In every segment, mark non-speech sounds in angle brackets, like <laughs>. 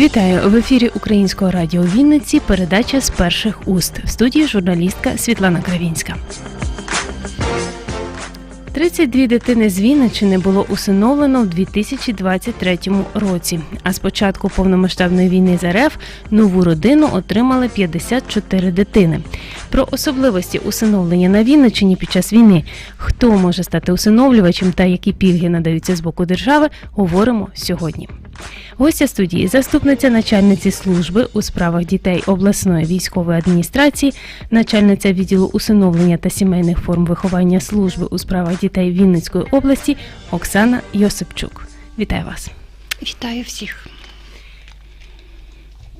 Вітаю в ефірі Українського радіо Вінниці. Передача з перших уст в студії журналістка Світлана Кравінська. 32 дитини з Вінничини було усиновлено в 2023 році. А з початку повномасштабної війни з РФ нову родину отримали 54 дитини. Про особливості усиновлення на Вінничині під час війни, хто може стати усиновлювачем та які пільги надаються з боку держави, говоримо сьогодні. Гостя студії заступниця начальниці служби у справах дітей обласної військової адміністрації, начальниця відділу усиновлення та сімейних форм виховання служби у справах дітей Вінницької області Оксана Йосипчук. Вітаю вас, Вітаю всіх.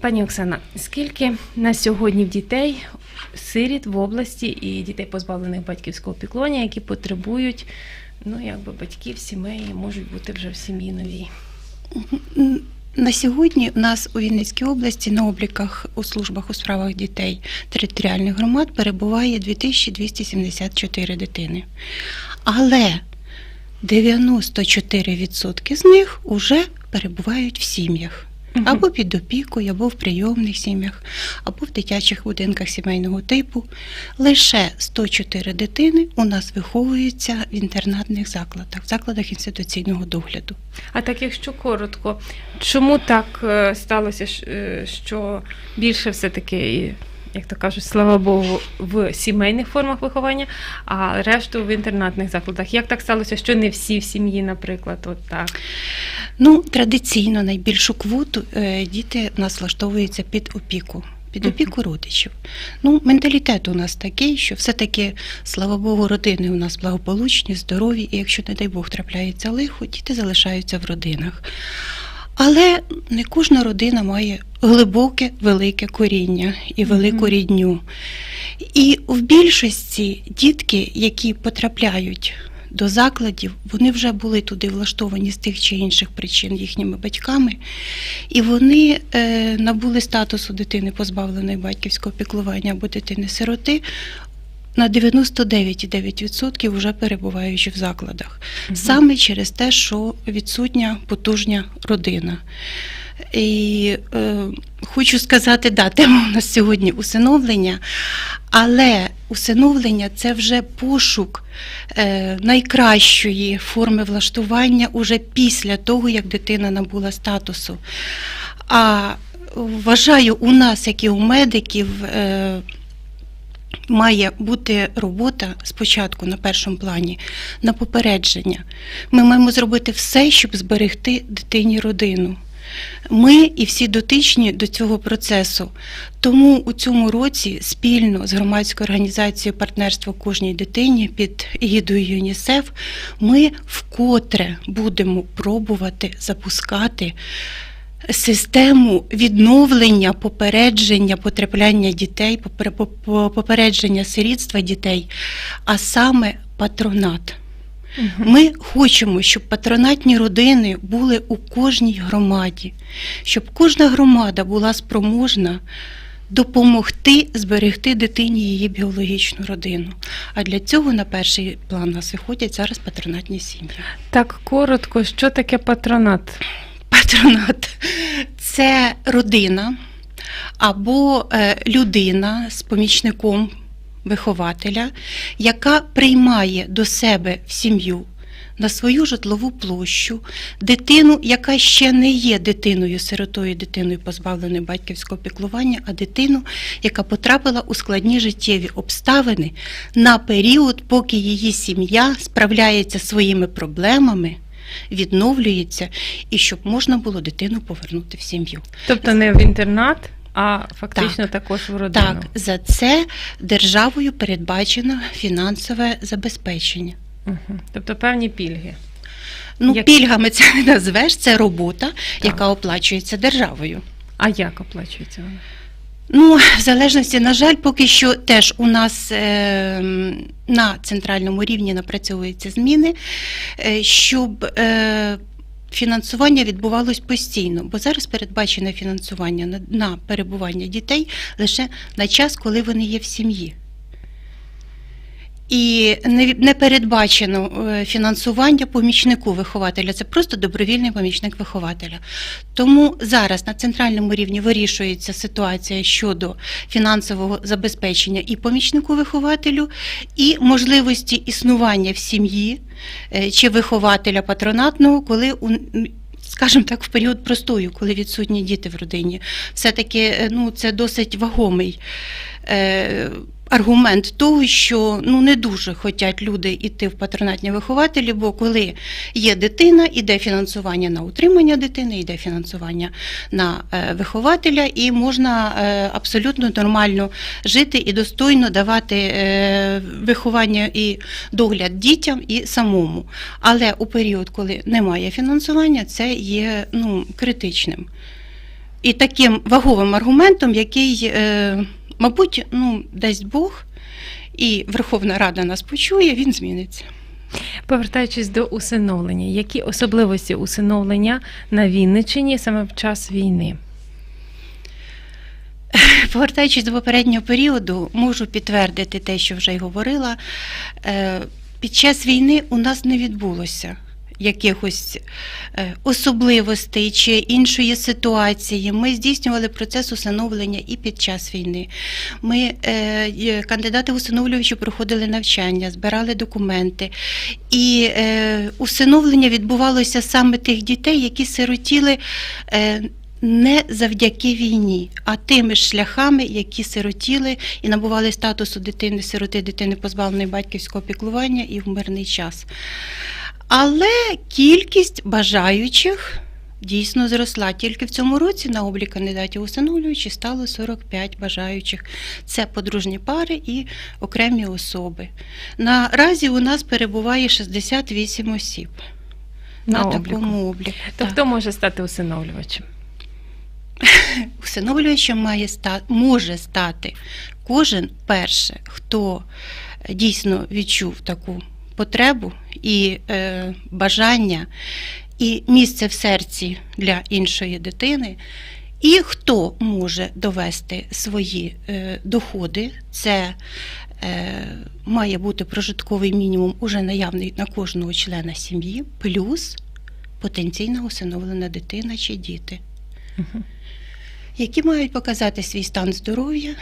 пані Оксана. Скільки на сьогодні в дітей сиріт в області і дітей позбавлених батьківського піклоння, які потребують ну якби батьків, сімей можуть бути вже в сім'ї новій? На сьогодні у нас у Вінницькій області на обліках у службах у справах дітей територіальних громад перебуває 2274 дитини. Але 94% з них вже перебувають в сім'ях. Або під опікою, або в прийомних сім'ях, або в дитячих будинках сімейного типу. Лише 104 дитини у нас виховуються в інтернатних закладах, в закладах інституційного догляду. А так, якщо коротко, чому так е, сталося, е, що більше все-таки, як то кажуть, слава Богу, в сімейних формах виховання, а решту в інтернатних закладах? Як так сталося, що не всі в сім'ї, наприклад, от так? Ну, традиційно найбільшу квоту е, діти у нас влаштовуються під опіку. Під опіку родичів. Ну, менталітет у нас такий, що все-таки, слава Богу, родини у нас благополучні, здорові, і якщо, не дай Бог, трапляється лихо, діти залишаються в родинах. Але не кожна родина має глибоке, велике коріння і велику рідню. І в більшості дітки, які потрапляють до закладів, вони вже були туди влаштовані з тих чи інших причин їхніми батьками, і вони е, набули статусу дитини, позбавленої батьківського піклування або дитини-сироти. На 99,9% вже перебуваючи в закладах, Мгм. саме через те, що відсутня потужня родина. І е, хочу сказати, да, тема у нас сьогодні усиновлення, але усиновлення це вже пошук е, найкращої форми влаштування уже після того, як дитина набула статусу. А вважаю, у нас, як і у медиків, е, має бути робота спочатку на першому плані на попередження. Ми маємо зробити все, щоб зберегти дитині родину. Ми і всі дотичні до цього процесу. Тому у цьому році спільно з громадською організацією партнерство кожній дитині під егідою ЮНІСЕФ ми вкотре будемо пробувати запускати систему відновлення, попередження потрапляння дітей, попер- попередження сирітства дітей, а саме патронат. Ми хочемо, щоб патронатні родини були у кожній громаді, щоб кожна громада була спроможна допомогти зберегти дитині її біологічну родину. А для цього на перший план нас виходять зараз патронатні сім'ї. Так коротко, що таке патронат? Патронат це родина або е, людина з помічником вихователя, яка приймає до себе в сім'ю на свою житлову площу дитину, яка ще не є дитиною, сиротою, дитиною позбавленою батьківського піклування, а дитину, яка потрапила у складні життєві обставини на період, поки її сім'я справляється своїми проблемами. Відновлюється і щоб можна було дитину повернути в сім'ю. Тобто не в інтернат, а фактично також в родину. Так, за це державою передбачено фінансове забезпечення. Мгм. Тобто певні пільги. Ну, Як- пільгами це не назвеш, це робота, яка оплачується державою. А як оплачується вона? Ну, в залежності, на жаль, поки що теж у нас е, на центральному рівні напрацьовуються зміни, е, щоб е, фінансування відбувалось постійно, бо зараз передбачене фінансування на, на перебування дітей лише на час, коли вони є в сім'ї. І не, передбачено е, фінансування помічнику вихователя. Це просто добровільний помічник вихователя. Тому зараз на центральному рівні вирішується ситуація щодо фінансового забезпечення і помічнику вихователю, і можливості існування в сім'ї е, чи вихователя патронатного, коли у скажімо так, в період простою, коли відсутні діти в родині, все-таки е, ну, це досить вагомий. Е, Аргумент того, що ну не дуже хочуть люди йти в патронатні вихователі, бо коли є дитина, іде фінансування на утримання дитини, йде фінансування на е, вихователя, і можна е, абсолютно нормально жити і достойно давати виховання і догляд дітям і самому. Але у період, коли немає фінансування, це є ну, критичним. І таким ваговим аргументом, який, мабуть, ну, дасть Бог, і Верховна Рада нас почує, він зміниться. Повертаючись до усиновлення, які особливості усиновлення на Вінниччині саме в час війни? <laughs> Повертаючись до попереднього періоду, можу підтвердити те, що вже й говорила. Е, Під час війни у нас не відбулося якихось е, особливостей чи іншої ситуації. Ми здійснювали процес усиновлення і під час війни. Ми, е, кандидати усиновлювачі, проходили навчання, збирали документи. І е, усиновлення відбувалося саме тих дітей, які сиротіли. Не завдяки війні, а тими шляхами, які сиротіли і набували статусу дитини, сироти, дитини позбавленої батьківського піклування і в мирний час. Але кількість бажаючих дійсно зросла. Тільки в цьому році на облік кандидатів усиновлювачі стало 45 бажаючих. Це подружні пари і окремі особи. Наразі у нас перебуває 68 осіб на, На обліку. такому обліку. То Так. хто може стати усиновлювачем? <laughs> Усиновлювачем має ста, може стати кожен перше, хто дійсно відчув таку потребу і е, бажання, і місце в серці для іншої дитини. І хто може довести свої е, доходи, це е, має бути прожитковий мінімум уже наявний на кожного члена сім'ї, плюс потенційно усиновлена дитина чи діти Мгм. які мають показати свій стан здоров'я,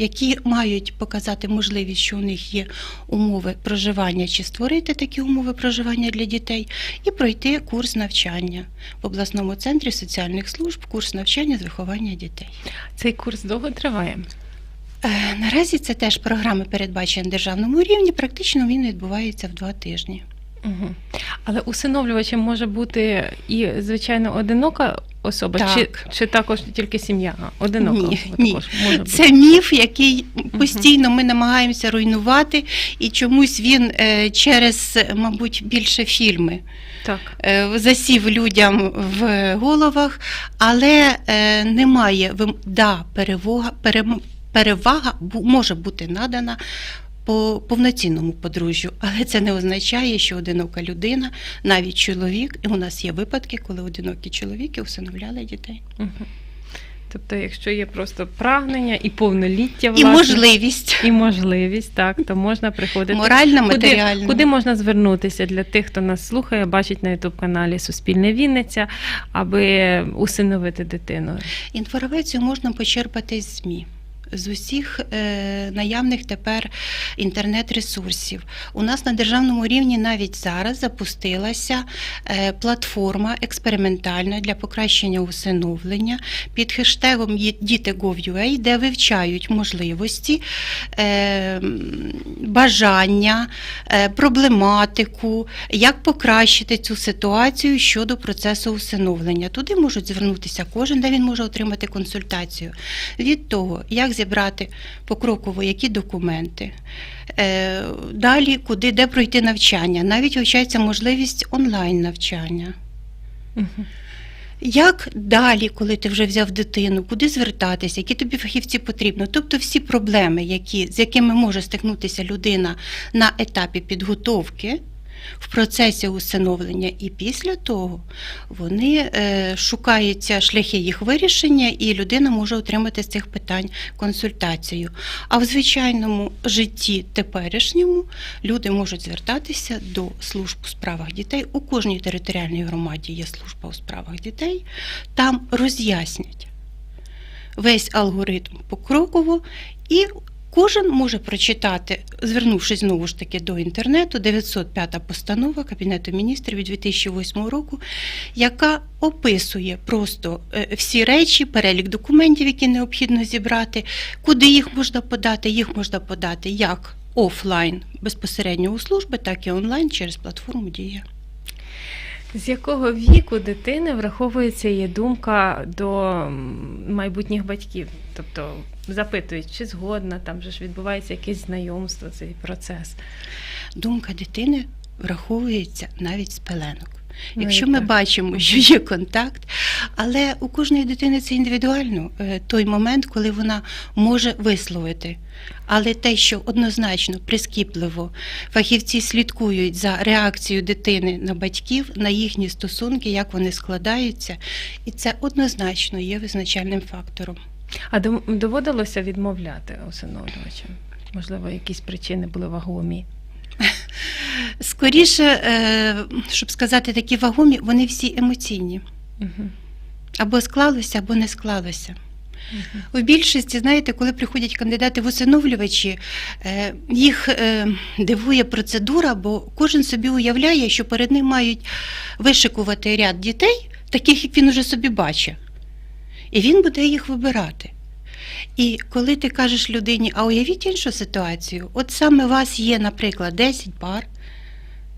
які мають показати можливість, що у них є умови проживання чи створити такі умови проживання для дітей, і пройти курс навчання в обласному центрі соціальних служб, курс навчання з виховання дітей. Цей курс довго триває. Е, Наразі це теж програми передбачені на державному рівні. Практично він відбувається в два тижні. Угу. Але усиновлювачем може бути і, звичайно, одинока особа, Так. Чи, чи також тільки сім'я? Одинока Ні, особа ні. може бути. Це міф, який постійно ми намагаємося руйнувати, і чомусь він е, через, мабуть, більше фільми Так. е, засів людям в головах, але е, немає да, перевага, перем- перевага може бути надана. По повноцінному подружжю, але це не означає, що одинока людина, навіть чоловік, і у нас є випадки, коли одинокі чоловіки усиновляли дітей. Угу. Тобто, якщо є просто прагнення і повноліття, І можливість і можливість, так, то можна приходити. моральна, Куди, куди можна звернутися для тих, хто нас слухає, бачить на ютуб каналі Суспільне Вінниця, аби усиновити дитину? Інформацію можна почерпати з ЗМІ. З усіх е, наявних тепер інтернет-ресурсів. У нас на державному рівні навіть зараз запустилася е, платформа експериментальна для покращення усиновлення під хештегом «Діти.gov.ua», де вивчають можливості, е, бажання, проблематику, як покращити цю ситуацію щодо процесу усиновлення. Туди можуть звернутися кожен, де він може отримати консультацію від того, як зібрати покроково які документи. е, Далі, куди де пройти навчання, навіть вивчається можливість онлайн навчання. Угу. Як далі, коли ти вже взяв дитину, куди звертатися, які тобі фахівці потрібно? Тобто всі проблеми, які, з якими може стикнутися людина на етапі підготовки в процесі усиновлення, і після того вони е, шукаються шляхи їх вирішення, і людина може отримати з цих питань консультацію. А в звичайному житті теперішньому люди можуть звертатися до служб у справах дітей. У кожній територіальній громаді є служба у справах дітей. Там роз'яснять весь алгоритм покроково, і кожен може прочитати, звернувшись знову ж таки до інтернету, 905 постанова Кабінету міністрів від 2008 року, яка описує просто е, всі речі, перелік документів, які необхідно зібрати, куди їх можна подати. Їх можна подати як офлайн безпосередньо у служби, так і онлайн через платформу Дія. З якого віку дитини враховується її думка до майбутніх батьків? Тобто запитують, чи згодна, там же ж відбувається якесь знайомство, цей процес. Думка дитини враховується навіть з пеленок. Ну, Якщо ми бачимо, що є контакт, але у кожної дитини це індивідуально е, той момент, коли вона може висловити. Але те, що однозначно прискіпливо фахівці слідкують за реакцією дитини на батьків, на їхні стосунки, як вони складаються, і це однозначно є визначальним фактором. А доводилося відмовляти усиновлювачам? Можливо, якісь причини були вагомі. <laughs> Скоріше, е, щоб сказати такі вагомі, вони всі емоційні. Або склалося, або не склалося. У більшості, знаєте, коли приходять кандидати в усиновлювачі, е, їх е, дивує процедура, бо кожен собі уявляє, що перед ним мають вишикувати ряд дітей, таких, як він уже собі бачить. І він буде їх вибирати. І коли ти кажеш людині, а уявіть іншу ситуацію, от саме у вас є, наприклад, 10 пар,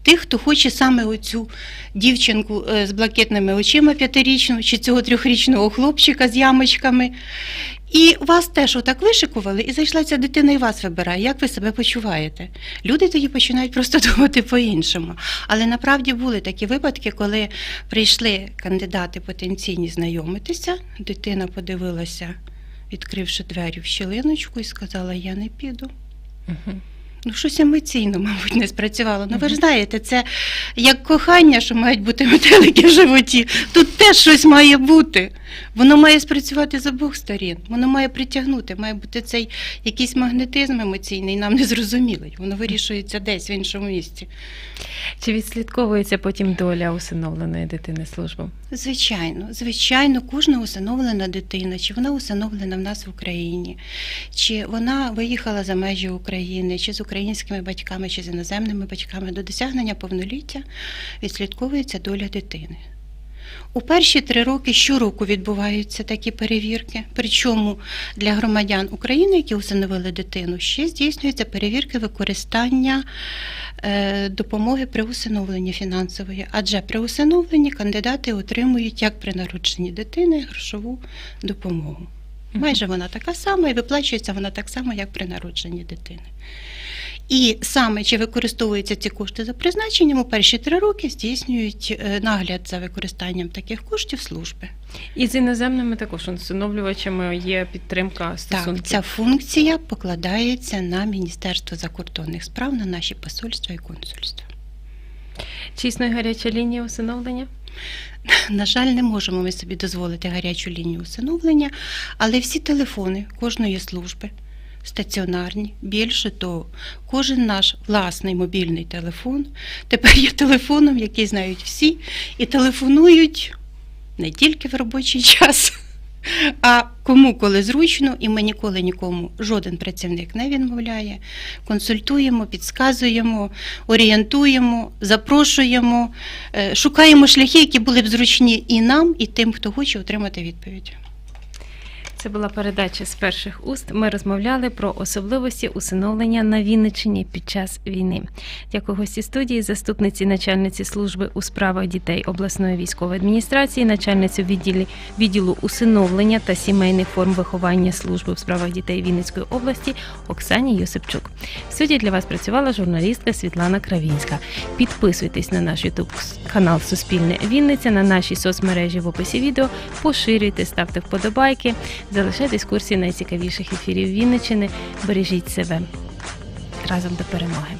тих, хто хоче саме оцю дівчинку е, з блакитними очима п'ятирічну, чи цього трьохрічного хлопчика з ямочками. І вас теж отак вишикували, і зайшла ця дитина і вас вибирає, як ви себе почуваєте. Люди тоді починають просто <laughs> думати по-іншому. Але направді були такі випадки, коли прийшли кандидати потенційні знайомитися, дитина подивилася, відкривши двері в щілиночку, і сказала: Я не піду. Угу. Ну, щось емоційно, мабуть, не спрацювало. Ну, ви ж знаєте, це як кохання, що мають бути метелики в животі. Тут теж щось має бути. Воно має спрацювати з обох сторін. Воно має притягнути, має бути цей якийсь магнетизм емоційний, нам незрозумілий. Воно вирішується десь в іншому місці. Чи відслідковується потім доля усиновленої дитини службом? Звичайно, звичайно, кожна усиновлена дитина, чи вона усиновлена в нас в Україні, чи вона виїхала за межі України, чи з українськими батьками, чи з іноземними батьками до досягнення повноліття відслідковується доля дитини. У перші три роки щороку відбуваються такі перевірки. Причому для громадян України, які усиновили дитину, ще здійснюються перевірки використання е, допомоги при усиновленні фінансової. Адже при усиновленні кандидати отримують як при народженні дитини грошову допомогу. Майже вона така сама і виплачується вона так само, як при народженні дитини. І саме чи використовуються ці кошти за призначенням у перші три роки здійснюють е, нагляд за використанням таких коштів служби. І з іноземними також усиновлювачами є підтримка стосунків. Так, ця функція покладається на Міністерство закордонних справ, на наші посольства і консульства. Чи існує гаряча лінія усиновлення? На жаль, не можемо ми собі дозволити гарячу лінію усиновлення, але всі телефони кожної служби стаціонарні. Більше того, кожен наш власний мобільний телефон тепер є телефоном, який знають всі, і телефонують не тільки в робочий <laughs> час. А кому коли зручно, і ми ніколи нікому жоден працівник не відмовляє. Консультуємо, підсказуємо, орієнтуємо, запрошуємо, е, шукаємо шляхи, які були б зручні і нам, і тим, хто хоче отримати відповідь. Це була передача з перших уст. Ми розмовляли про особливості усиновлення на Вінниччині під час війни. Дякую гості студії, заступниці начальниці служби у справах дітей обласної військової адміністрації, начальницю відділі, відділу усиновлення та сімейних форм виховання служби у справах дітей Вінницької області Оксані Йосипчук. В студії для вас працювала журналістка Світлана Кравінська. Підписуйтесь на наш ютуб канал Суспільне Вінниця, на нашій соцмережі в описі відео, поширюйте, ставте вподобайки. Залишайтесь в курсі найцікавіших ефірів Вінничини. Бережіть себе разом до перемоги.